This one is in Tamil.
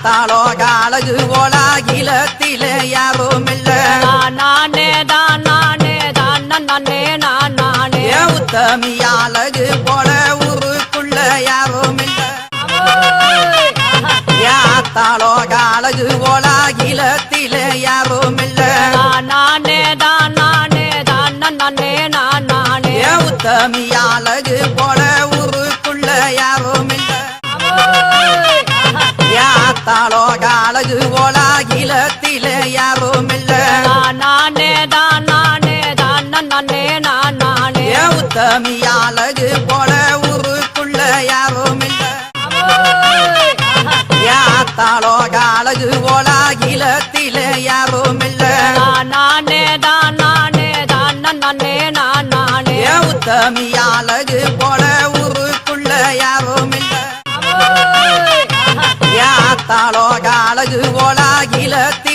யாத்தாலோக அழகு ஓலாகிலத்திலே யாரும் இல்ல நானே தான் நானே தான் நானே நான் நானே உத்தமி அழகு போல ஊருக்குள்ள யாரும் இல்ல யாத்தாலோக அழகு ஓலாகிலத்திலே யாரும் இல்ல நானே தான் நானே தான் நானே நான் நானே உத்தமி அழகு போல யாத்தாலோக அழகு ஓலாகிலத்திலே யாரும் இல்ல நானே தான் நானே தான் நானே நான். நானே உத்தமி அழகு போல ஊருக்குள்ள யாரும் இல்ல யாத்தாலோக அழகு ஓலாகிலத்திலே யாரும் இல்ல நானே தான் நானே தான் நானே நான். நானே உத்தமி அழகு போல ஊருக்குள்ள யாத்தாலோக அழகு ஓலாகிலத்திலே